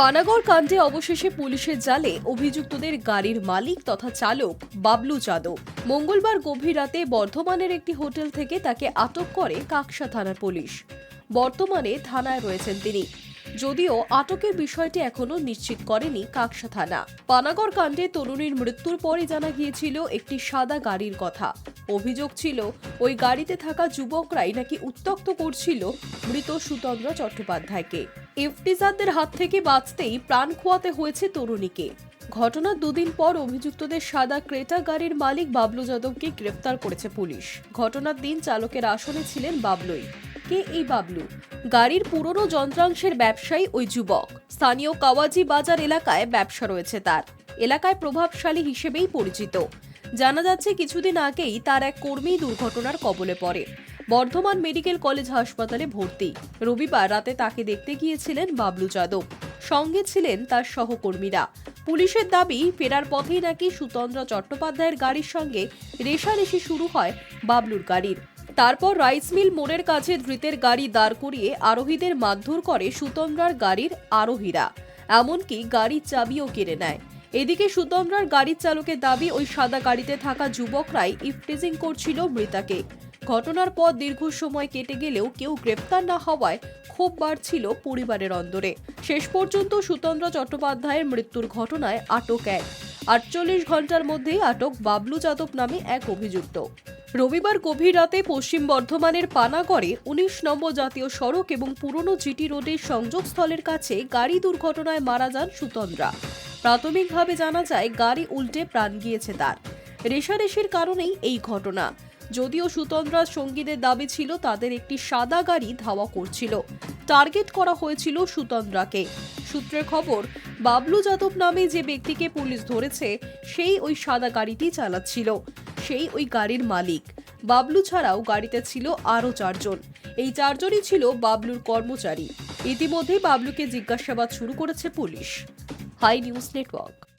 পানাগড় কাণ্ডে অবশেষে পুলিশের জালে অভিযুক্তদের গাড়ির মালিক তথা চালক বাবলু যাদব। মঙ্গলবার গভীর রাতে বর্ধমানের একটি হোটেল থেকে তাকে আটক করে কাকসা থানার পুলিশ। বর্তমানে থানায় রয়েছেন তিনি। যদিও আটকের বিষয়টি এখনও নিশ্চিত করেনি কাকসা থানা। পানাগড় কাণ্ডে তরুণীর মৃত্যুর পরই জানা গিয়েছিল একটি সাদা গাড়ির কথা। অভিযোগ ছিল, ওই গাড়িতে থাকা যুবকরাই নাকি উত্তক্ত করছিল মৃত সুতন্দ্র চট্টোপাধ্যায়কে। ইফতিজারদের হাত থেকে বাঁচতেই প্রাণ খোয়াতে হয়েছে তরুণীকে। ঘটনার দুদিন পর অভিযুক্তদের সাদা ক্রেটা গাড়ির মালিক বাবলু যাদবকে গ্রেফতার করেছে পুলিশ। ঘটনার দিন চালকের আসনে ছিলেন বাবলুই। কে এই বাবলু? গাড়ির পুরনো যন্ত্রাংশের ব্যবসায়ী ওই যুবক। স্থানীয় কাওয়াজি বাজার এলাকায় ব্যবসা রয়েছে তার। এলাকায় প্রভাবশালী হিসেবেই পরিচিত। জানা যাচ্ছে, কিছুদিন আগেই তার এক কর্মী দুর্ঘটনার কবলে পড়ে। বর্ধমান মেডিকেল কলেজ হাসপাতালে ভর্তি। রবিবার রাতে তাকে দেখতে গিয়েছিলেন বাবলু যাদব। সঙ্গে ছিলেন তার সহকর্মীরা। পুলিশের দাবি, ফেরার পথেই নাকি সুতন্দ্র চট্টোপাধ্যায়ের গাড়ির সঙ্গে রেশারেশি শুরু হয় বাবলুর গাড়ির। তারপর রাইস মিল মোড়ের কাছে ধৃতের গাড়ি দাঁড় করিয়ে আরোহীদের মারধর করে সুতন্দ্রার গাড়ির আরোহীরা। এমনকি গাড়ির চাবিও কেড়ে নেয়। এদিকে সুতন্দ্রার গাড়ির চালকের দাবি, ওই সাদা গাড়িতে থাকা যুবকরাই ইফটিজিং করছিল মৃতাকে। ঘটনার পর দীর্ঘ সময় কেটে গেলেও কেউ গ্রেপ্তার না হওয়ায় ক্ষোভ বাড়ছিল পরিবারের অন্দরে। শেষ পর্যন্ত সুতন্দ্র চট্টোপাধ্যায়ের মৃত্যুর ঘটনায় আটক এক। আটচল্লিশ ঘণ্টার মধ্যেই আটক বাবলু যাদব নামে এক অভিযুক্ত। রবিবার গভীর রাতে পশ্চিম বর্ধমানের পানাগড়ে উনিশ নম্বর জাতীয় সড়ক এবং পুরনো জিটি রোডের সংযোগস্থলের কাছে গাড়ি দুর্ঘটনায় মারা যান সুতন্দ্রা। প্রাথমিকভাবে জানা যায়, গাড়ি উল্টে প্রাণ গিয়েছে তার। রেশারেশির কারণেই এই ঘটনা। যদিও সুতন্দ্রার সঙ্গীদের দাবি ছিল তাদের একটি সাদা গাড়ি ধাওয়া করছিল। টার্গেট করা হয়েছিল সুতন্দ্রাকে। সূত্রের খবর, বাবলু যাদব নামে যে ব্যক্তিকে পুলিশ ধরেছে, সেই ওই সাদা গাড়িটি চালাচ্ছিল। সেই ওই গাড়ির মালিক। বাবলু ছাড়াও গাড়িতে ছিল আরও চারজন। এই চারজনই ছিল বাবলুর কর্মচারী। ইতিমধ্যেই বাবলুকে জিজ্ঞাসাবাদ শুরু করেছে পুলিশ। High news network.